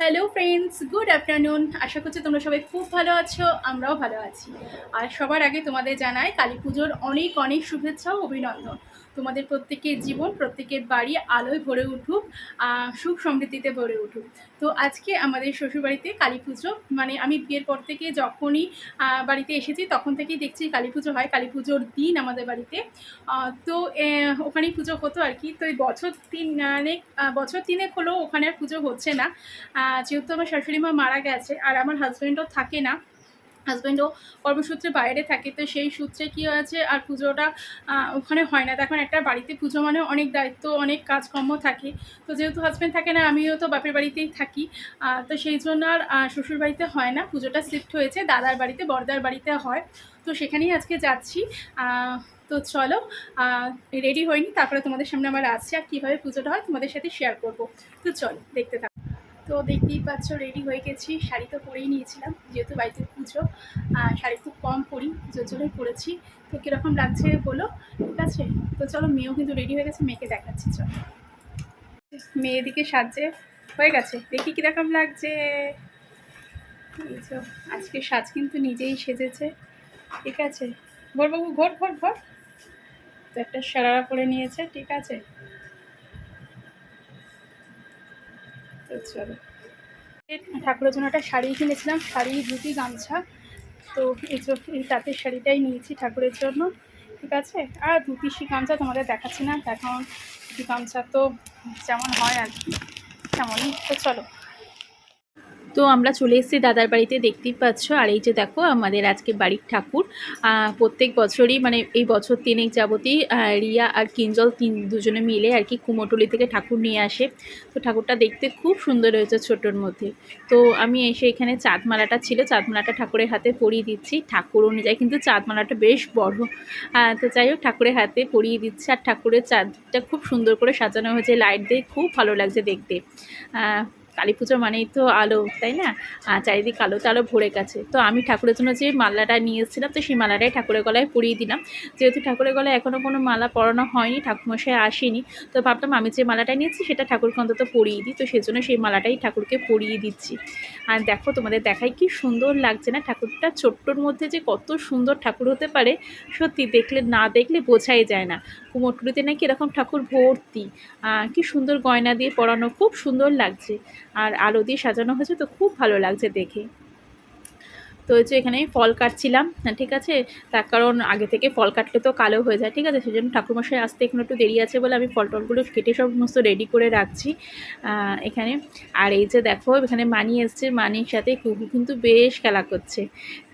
Hello friends good afternoon আশা করছি তোমরা সবাই খুব ভালো আছো, আমরাও ভালো আছি। আর সবার আগে তোমাদের জানাই, কালী পুজোর অনেক অনেক শুভেচ্ছা ও অভিনন্দন। তোমাদের প্রত্যেকের জীবন, প্রত্যেকের বাড়ি আলোয় ভরে উঠুক সুখ সমৃদ্ধিতে ভরে উঠুক। তো আজকে আমাদের শ্বশুরবাড়িতে কালী পুজো মানে আমি বিয়ের পর থেকে যখনই বাড়িতে এসেছি তখন থেকেই দেখছি কালী পুজো হয়, কালী পুজোর দিন আমাদের বাড়িতে। তো ওখানেই পুজো হতো আর কি। তো এই বছর তিন, অনেক বছর তিনেক হলো ওখানে আর পুজো হচ্ছে না। যেহেতু আমার শাশুড়ি মা মারা গেছে আর আমার হাজব্যান্ডও থাকে না হাজব্যান্ডও কর্মসূত্রে বাইরে থাকে, তো সেই সূত্রে কী হয়েছে? আর পুজোটা ওখানে হয় না। তখন একটা বাড়িতে পুজো মানে অনেক দায়িত্ব, অনেক কাজকর্ম থাকে। তো যেহেতু হাজব্যান্ড থাকে না, আমিও তো বাপের বাড়িতেই থাকি। তো সেই জন্য আর শ্বশুর বাড়িতে হয় না। পুজোটা শিফট হয়েছে, দাদার বাড়িতে, বড়দার বাড়িতে হয়। তো সেখানেই আজকে যাচ্ছি। তো চলো রেডি হয়নি, তারপরে তোমাদের সামনে আমার আসছে। আর কীভাবে পুজোটা হয় তোমাদের সাথে শেয়ার করব। তো চলো, দেখতে থাকো। তো দেখতেই পাচ্ছ রেডি হয়ে গেছি। শাড়ি তো পরেই নিয়েছিলাম, যেহেতু বাড়িতে পুজো শাড়ি খুব কম পরি, পুজোর জন্যই পরেছি। তো কীরকম লাগছে বলো? ঠিক আছে? তো চলো, মেয়েও কিন্তু রেডি হয়ে গেছে, মেয়েকে দেখাচ্ছি, চলো। মেয়ে দিকে সাজছে হয়ে গেছে, দেখি কীরকম লাগছে। আজকে সাজ কিন্তু নিজেই সেজেছে। ঠিক আছে? ঘর বাবু ঘর ঘর ঘর। তো একটা সারারা পরে নিয়েছে, ঠিক আছে? তো চলো ঠাকুরের জন্য একটা শাড়ি কিনেছিলাম, শাড়ি, ধুতি, গামছা। তো এই যে এই তাঁতের শাড়িটাই নিয়েছি ঠাকুরের জন্য, ঠিক আছে? আর ধুতি, সি গামছা তোমাদের দেখাচ্ছি না এখন ধুতি, গামছা তো যেমন হয় আর কি, তেমনই। তো চলো। তো আমরা চলে এসেছি দাদার বাড়িতে, দেখতেই পাচ্ছ। আর এই যে দেখো, আমাদের আজকে বাড়ির ঠাকুর। প্রত্যেক বছরই মানে এই বছর তিনেক যাবতই রিয়া আর কিঞ্জল তিন দুজনে মিলে আর কি কুমোটলি থেকে ঠাকুর নিয়ে আসে। তো ঠাকুরটা দেখতে খুব সুন্দর হয়েছে ছোটোর মধ্যে। তো আমি এসে এখানে চাঁদমালাটা ছিল, চাঁদমালাটা ঠাকুরের হাতে পরিয়ে দিচ্ছি। ঠাকুর অনুযায়ী কিন্তু চাঁদমালাটা বেশ বড়। তো যাই হোক, ঠাকুরের হাতে পরিয়ে দিচ্ছি। আর ঠাকুরের চাঁদটা খুব সুন্দর করে সাজানো হয়েছে। লাইট দিয়ে খুব ভালো লাগছে দেখতে। কালী পুজো মানেই তো আলো, তাই না? আর চারিদিক আলোতে আলো ভরে গেছে। তো আমি ঠাকুরের জন্য যে মালাটা নিয়ে এসেছিলাম, তো সেই মালাটাই ঠাকুরের গলায় পরিয়ে দিলাম। যেহেতু ঠাকুরের গলায় এখনও কোনো মালা পরানো হয়নি, ঠাকুরমশাই আসেনি, তো ভাবলাম আমি যে মালাটা নিয়েছি, সেটা ঠাকুরকে অন্তত পরিয়ে দিই। তো সেজন্য সেই মালাটাই ঠাকুরকে পরিয়ে দিচ্ছি। আর দেখো, তোমাদের দেখাই কি সুন্দর লাগছে না? ঠাকুরটা ছোট্টর মধ্যে যে কত সুন্দর ঠাকুর হতে পারে, সত্যি দেখলে না দেখলে বোঝাই যায় না। কুমোরটুলিতে নাকি এরকম ঠাকুর ভর্তি। কি সুন্দর গয়না দিয়ে পরানো, খুব সুন্দর লাগছে। আর আলো দিয়ে সাজানো হয়েছে তো খুব ভালো লাগছে দেখে। তো হচ্ছে এখানে ফল কাটছিলাম হ্যাঁ, ঠিক আছে? তার কারণ আগে থেকে ফল কাটলে তো কালো হয়ে যায় ঠিক আছে? সেই জন্য ঠাকুরমশাই আসতে এখন একটু দেরি আছে বলে আমি ফল টলগুলো কেটে সমস্ত রেডি করে রাখছি এখানে। আর এই যে দেখো এখানে মানি এসছে মানির সাথে কুকু কিন্তু বেশ খেলা করছে।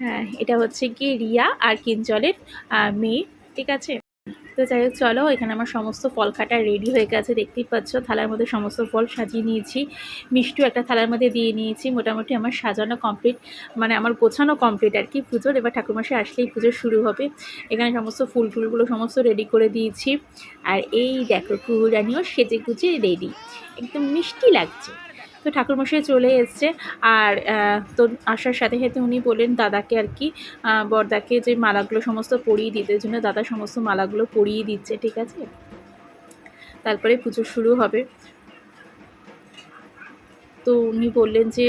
হ্যাঁ এটা হচ্ছে কি রিয়া আর কিঞ্জলের মেয়ে ঠিক আছে? তো যাই হোক, চলো, এখানে আমার সমস্ত ফল কাটা রেডি হয়ে গেছে, দেখতেই পাচ্ছ। থালার মধ্যে সমস্ত ফল সাজিয়ে নিয়েছি। মিষ্টিও একটা থালার মধ্যে দিয়ে নিয়েছি। মোটামুটি আমার সাজানো কমপ্লিট মানে আমার গোছানো কমপ্লিট আর কি পুজোর। এবার ঠাকুরমাসে আসলেই পুজো শুরু হবে। এখানে সমস্ত ফুল টুলগুলো সমস্ত রেডি করে দিয়েছি। আর এই দেখো কুহুরানিও সেজে গুজে রেডি একদম মিষ্টি লাগছে। তো ঠাকুরমশাই চলে এসছে। আর তো আসার সাথে সাথে উনি বললেন, দাদাকে আর কি বরদাকে যে মালাগুলো সমস্ত পরিয়ে দিতে। জন্য দাদা সমস্ত মালাগুলো পরিয়ে দিচ্ছে, ঠিক আছে? তারপরে পুজো শুরু হবে। তো উনি বললেন যে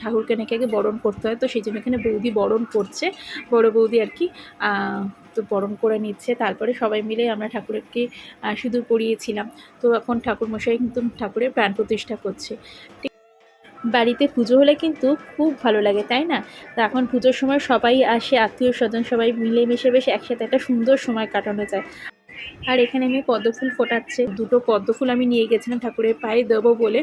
ঠাকুরকে নাকি আগে বরণ করতে হয়। তো সেই জন্য এখানে বৌদি বরণ করছে। বড় বৌদি আর কি তো বরণ করে নিচ্ছে। তারপরে সবাই মিলে আমরা ঠাকুরকে সিঁদুর পরিয়েছিলাম। তো এখন ঠাকুরমশাই কিন্তু ঠাকুরের প্রাণ প্রতিষ্ঠা করছে। বাড়িতে পুজো হলে কিন্তু খুব ভালো লাগে, তাই না? তো এখন পুজোর সময় সবাই আসে, আত্মীয় স্বজন সবাই মিলেমিশে বেশ একসাথে একটা সুন্দর সময় কাটানো যায়। আর এখানে আমি পদ্মফুল ফোটাচ্ছে। দুটো পদ্মফুল আমি নিয়ে গেছিলাম ঠাকুরের পায়ে, দেবো বলে।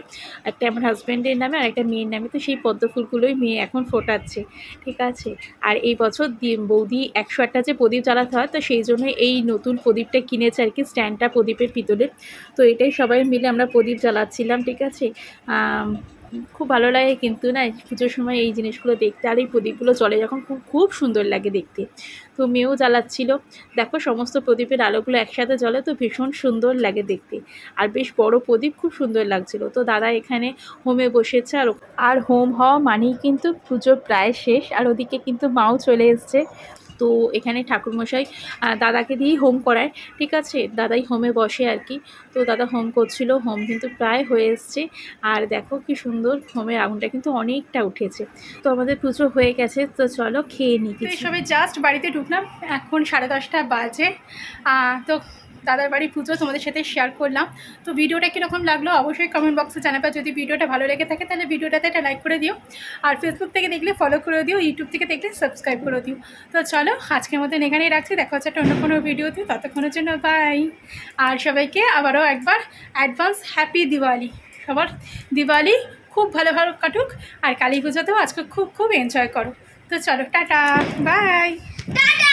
একটা আমার হাজব্যান্ডের নামে আর একটা মেয়ের নামে। তো সেই পদ্ম ফুলগুলোই মেয়ে এখন ফোটাচ্ছে। ঠিক আছে? আর এই বছর বৌদি একশো আটটা যে প্রদীপ জ্বালাতে হয়, তো সেই জন্য এই নতুন প্রদীপটা কিনেছে আর কি, স্ট্যান্ডটা প্রদীপের পিতলের তো এটাই সবাই মিলে আমরা প্রদীপ জ্বালাচ্ছিলাম, ঠিক আছে? খুব ভালো লাগে কিন্তু না, পুজোর সময় এই জিনিসগুলো দেখতে আর এই প্রদীপগুলো চলে যখন খুব খুব সুন্দর লাগে দেখতে। তো মেয়েও জ্বালাচ্ছিল। দেখো সমস্ত প্রদীপের আলোগুলো একসাথে জ্বলে তো ভীষণ সুন্দর লাগে দেখতে। আর বেশ বড় প্রদীপ খুব সুন্দর লাগছিল। তো দাদা এখানে হোমে বসেছে আর আর হোম হওয়া মানেই কিন্তু পুজো প্রায় শেষ। আর ওদিকে কিন্তু মাও চলে এসছে। তো এখানে ঠাকুরমশাই দাদাকে দিয়েই হোম করায়। ঠিক আছে দাদাই হোমে বসে আর কি। তো দাদা হোম করছিল হোম কিন্তু প্রায় হয়ে এসছে। আর দেখো কি সুন্দর হোমের আগুনটা কিন্তু অনেকটা উঠেছে। তো আমাদের পুজো হয়ে গেছে তো চলো খেয়ে নিই এসবে সবে জাস্ট বাড়িতে ঢুকলাম এখন সাড়ে দশটা বাজে। তো দাদার বাড়ি পুজো তোমাদের সাথে শেয়ার করলাম। তো ভিডিওটা কীরকম লাগল অবশ্যই কমেন্ট বক্সে জানাবে। যদি ভিডিওটা ভালো লেগে থাকে তাহলে ভিডিওটাতে একটা লাইক করে দিও। আর ফেসবুক থেকে দেখলে ফলো করে দিও ইউটিউব থেকে দেখলে সাবস্ক্রাইব করে দিও। তো চলো, আজকের মতন এখানেই রাখছি। দেখা হচ্ছে একটা অন্য কোনো ভিডিওতে। ততক্ষণের জন্য বাই আর সবাইকে আবারও একবার অ্যাডভান্স হ্যাপি দিওয়ালি সবার দিওয়ালি খুব ভালো ভালো কাটুক। আর কালী পুজোতেও আজকে খুব খুব এনজয় করো। তো চলো, টাটা। By tata.